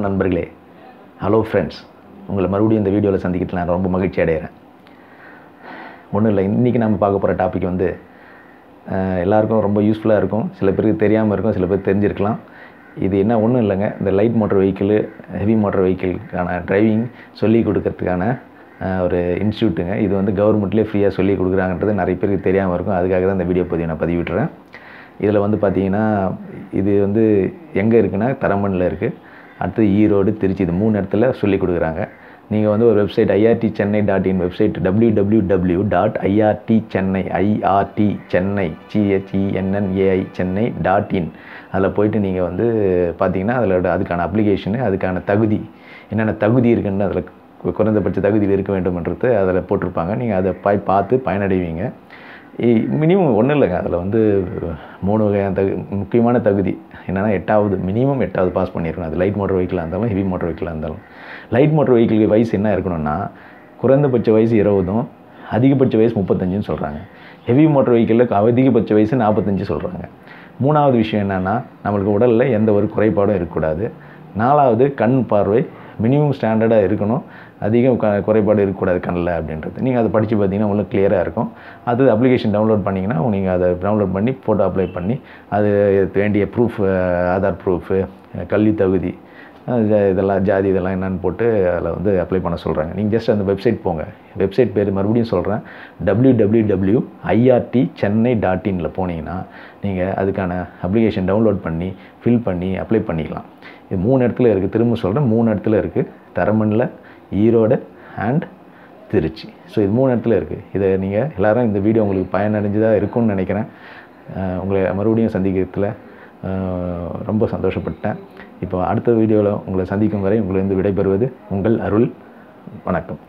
நண்பர்களே hello friends உங்களை மறுபடியும் இந்த வீடியோவில் சந்திக்கிறதுல நான் ரொம்ப மகிழ்ச்சி அடைகிறேன். ஒன்றும் இல்லை இன்றைக்கி நம்ம பார்க்க போகிற டாபிக் வந்து எல்லாருக்கும் ரொம்ப யூஸ்ஃபுல்லாக இருக்கும். சில பேருக்கு தெரியாமல் இருக்கும் சில பேர் தெரிஞ்சிருக்கலாம். இது என்ன ஒன்றும் இல்லைங்க இந்த light motor vehicle heavy motor வெஹிக்கிளுக்கான driving சொல்லி கொடுக்கறதுக்கான ஒரு இன்ஸ்டியூட்டுங்க இது வந்து கவர்மெண்ட்லேயே ஃப்ரீயாக சொல்லி கொடுக்குறாங்கன்றது நிறைய பேருக்கு தெரியாமல் இருக்கும். அதுக்காக தான் இந்த வீடியோ பதிவு நான் பதிவிட்டுறேன். இதில் வந்து பார்த்திங்கன்னா இது வந்து எங்கே இருக்குன்னா தரமண்ணில் இருக்குது அடுத்து ஈரோடு திருச்சி இது மூணு இடத்துல சொல்லி கொடுக்குறாங்க. நீங்கள் வந்து ஒரு website IRD Chennai dot in website W W W dot IRD Chennai IRD Chennai CHENNAI Chennai dot in அதில் போயிட்டு நீங்கள் வந்து பார்த்தீங்கன்னா அதில் அதுக்கான அப்ளிகேஷனு அதுக்கான தகுதி என்னென்ன தகுதி இருக்குன்னு அதில் குறைந்தபட்ச தகுதியில் இருக்க வேண்டும்ன்றது அதில் போட்டிருப்பாங்க. நீங்கள் அதை பாய் பார்த்து பயனடைவீங்க. மினிமம் ஒன்றும் இல்லைங்க. அதில் வந்து மூணு வகையான தகு முக்கியமான தகுதி என்னென்னா எட்டாவது மினிமம் எட்டாவது பாஸ் பண்ணியிருக்கணும். அது லைட் மோட்டர் வெஹிக்கிளாக இருந்தாலும் ஹெவி மோட்டர் வெஹிக்கிளாக இருந்தாலும். லைட் மோட்டர் வெஹிக்கிளுக்கு வயசு என்ன இருக்கணும்னா குறைந்தபட்ச வயசு இருபதும் அதிகபட்ச வயசு முப்பத்தஞ்சுன்னு சொல்கிறாங்க ஹெவி மோட்டர் வெஹிக்கிளுக்கு அதிகபட்ச வயசு நாற்பத்தஞ்சு சொல்கிறாங்க மூணாவது விஷயம் என்னென்னா நம்மளுக்கு உடலில் எந்த ஒரு குறைபாடும் இருக்கக்கூடாது. நாலாவது கண் பார்வை மினிமம் ஸ்டாண்டர்டாக இருக்கணும். அதிகம் க குறைபாடு இருக்கக்கூடாது கண்ணில் அப்படின்றது. நீங்கள் அதை படித்து பார்த்தீங்கன்னா உங்களுக்கு கிளியராக இருக்கும். அது அப்ளிகேஷன் டவுன்லோட் பண்ணிங்கன்னா நீங்கள் அதை டவுன்லோட் பண்ணி ஃபோட்டோ அப்ளை பண்ணி அது வேண்டிய ப்ரூஃப் ஆதார் ப்ரூஃபு கல்வி தகுதி இதெல்லாம் ஜாதி இதெல்லாம் என்னன்னு போட்டு அதில் வந்து அப்ளை பண்ண சொல்கிறாங்க நீங்கள் ஜஸ்ட் அந்த வெப்சைட் போங்க. வெப்சைட் பேர் மறுபடியும் சொல்கிறேன் W W W IRT Chennai dot இனில் போனீங்கன்னா நீங்கள் அதுக்கான அப்ளிகேஷன் டவுன்லோட் பண்ணி ஃபில் பண்ணி அப்ளை பண்ணிக்கலாம். இது மூணு இடத்துல இருக்குது திரும்ப சொல்கிறேன் மூணு இடத்துல இருக்குது தரமணில் ஈரோடு அண்ட் திருச்சி. ஸோ இது மூணு இடத்துல இருக்குது இதை நீங்கள் எல்லோரும் இந்த வீடியோ உங்களுக்கு பயனடைஞ்சதாக இருக்கும்னு நினைக்கிறேன். உங்களை மறுபடியும் சந்திக்கிறதுல ரொம்ப சந்தோஷப்பட்டேன். இப்போ அடுத்த வீடியோவில் உங்களை சந்திக்கும் வரை உங்களிருந்து விடைபெறுவது உங்கள் அருள். வணக்கம்.